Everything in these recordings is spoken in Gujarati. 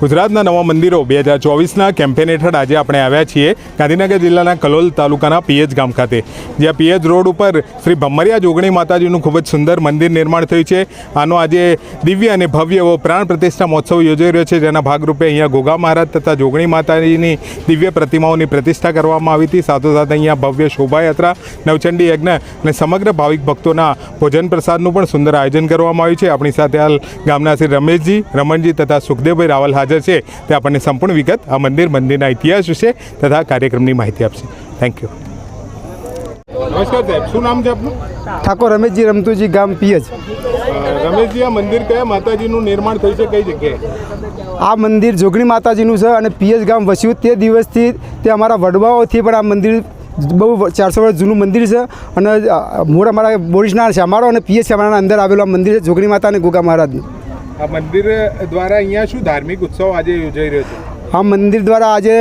ગુજરાતના નવા મંદિરો બે હજાર ચોવીસના કેમ્પેન હેઠળ આજે આપણે આવ્યા છીએ ગાંધીનગર જિલ્લાના કલોલ તાલુકાના પીએચ ગામ ખાતે. જ્યાં પીએચ રોડ ઉપર શ્રી ભમરિયા જોગણી માતાજીનું ખૂબ જ સુંદર મંદિર નિર્માણ થયું છે. આનો આજે દિવ્ય અને ભવ્ય એવો પ્રાણ પ્રતિષ્ઠા મહોત્સવ યોજાઈ રહ્યો છે, જેના ભાગરૂપે અહીંયા ગોગા મહારાજ તથા જોગણી માતાજીની દિવ્ય પ્રતિમાઓની પ્રતિષ્ઠા કરવામાં આવી હતી. સાથોસાથ અહીંયા ભવ્ય શોભાયાત્રા, નવચંડી યજ્ઞ અને સમગ્ર ભાવિક ભક્તોના ભોજન પ્રસાદનું પણ સુંદર આયોજન કરવામાં આવ્યું છે. આપણી સાથે હાલ ગામના શ્રી રમેશજી, રમણજી તથા સુખદેવભાઈ રાવલ હાજર છે તે આપણને સંપૂર્ણ વિગત આ મંદિર મંદિરના ઇતિહાસ વિશે તથા કાર્યક્રમની માહિતી આપશે. થેન્ક યુ નમસ્કાર સાહેબ શું નામ છે આપનું? ઠાકોર રમેશજી રમતુજી ગામ પિયજ. રમેશજી આ મંદિર કયા માતાજીનું નિર્માણ થયું છે કઈ જગ્યાએ? આ મંદિર જોગણી માતાજીનું છે અને પિયજ ગામ વસ્યું તે દિવસથી તે અમારા વડવાઓથી પણ આ મંદિર બહુ ચારસો વર્ષ જૂનું મંદિર છે અને મૂળ અમારા બોરિસના છે અમારો અને પિયજ અમારા અંદર આવેલું આ મંદિર છે જોગણી માતા અને ગોગા મહારાજનું. આ મંદિર દ્વારા અહીંયા શું ધાર્મિક ઉત્સવ આજે યોજાઈ રહ્યો છે? આ મંદિર દ્વારા આજે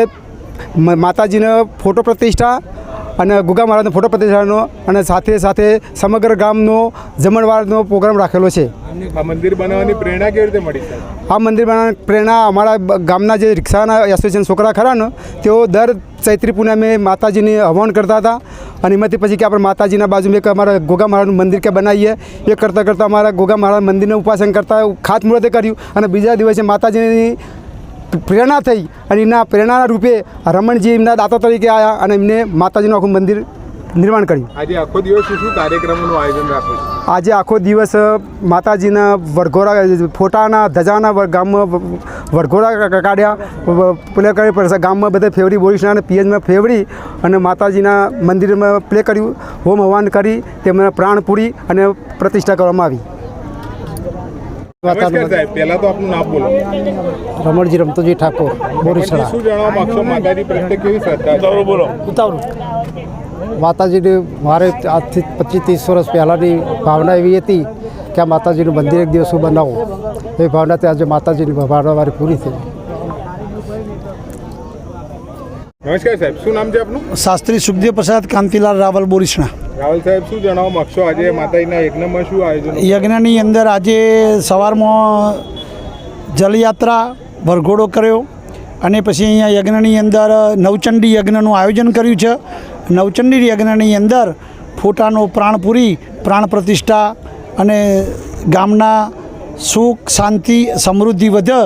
માતાજીનો ફોટો પ્રતિષ્ઠા અને ગુગા મહારાજનો ફોટો પ્રતિષ્ઠાનો અને સાથે સાથે સમગ્ર ગામનો જમણવારનો પ્રોગ્રામ રાખેલો છે. આ મંદિર બનાવવાની પ્રેરણા આ મંદિર બનાવવાની પ્રેરણા અમારા ગામના જે રિક્ષાના એસોસિએશન છોકરા ખરા ને, તેઓ દર ચૈત્રી પૂનમે માતાજીને હવન કરતા હતા. અને એમાંથી પછી કે આપણે માતાજીના બાજુમાં એક અમારા ગોગા મહારાજનું મંદિર કે બનાવીએ. એ કરતાં કરતાં અમારા ગોગા મહારાજ મંદિરને ઉપાસન કરતા ખાતમુહૂર્તે કર્યું. અને બીજા દિવસે માતાજીની પ્રેરણા થઈ. અને એના પ્રેરણાના રૂપે રમણજી એમના દાતા તરીકે આવ્યા અને એમને માતાજીનું આખું મંદિર નિર્માણ કર્યું. આજે આખો દિવસ શું કાર્યક્રમોનું આયોજન રાખ્યું આજે આખો દિવસ માતાજીના વરઘોડા ફોટાના ધજાના ગામમાં વરઘોરા કાઢ્યા. પ્લે કરી ગામમાં બધા ફેવરી બોરીસના અને પીએચમાં ફેવરી અને માતાજીના મંદિરમાં પ્લે કર્યું. હોમ હવાન કરી તેમને પ્રાણ પૂરી અને પ્રતિષ્ઠા કરવામાં આવી. પહેલા તો આપનું નામ બોલો. રમણજી રમતોજી ઠાકોર પછી શું જણાવવા માંગશો? માતાજી પ્રત્યે કેવી શ્રદ્ધા છે? બોલો. માતાજીની મારે આજથી પચીસ ત્રીસ વર્ષ પહેલાંની ભાવના એવી હતી કે આ માતાજીનું મંદિર એક દિવસ હું બનાવું. એ ભાવનાથી આજે માતાજીની ભાવના મારી પૂરી થઈ. નમસ્કાર સાહેબ શું નામ છે આપનું? શાસ્ત્રી સુખદેવ પ્રસાદ કાંતિલાલ રાવલ બોરીસણા રાહુલ સાહેબ, શું જણાવો માંગશો? આજે માતાજીના યજ્ઞમાં શું આયોજન યજ્ઞની અંદર આજે સવારમાં જલયાત્રા વરઘોડો કર્યો અને પછી અહીંયા યજ્ઞની અંદર નવચંડી યજ્ઞનું આયોજન કર્યું છે. નવચંડી યજ્ઞની અંદર ફોટાનો પ્રાણપુરી, પ્રાણ પ્રતિષ્ઠા અને ગામના સુખ, શાંતિ, સમૃદ્ધિ વધે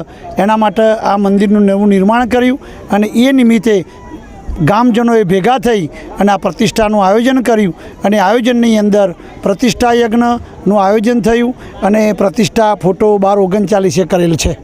એના માટે આ મંદિરનું નવું નિર્માણ કર્યું અને એ નિમિત્તે ગામજનોએ ભેગા થઈ અને આ પ્રતિષ્ઠાનું આયોજન કર્યું અને આયોજનની અંદર પ્રતિષ્ઠા યજ્ઞનું આયોજન થયું અને પ્રતિષ્ઠા ફોટો બાર ઓગણચાલીસે કરેલ છે.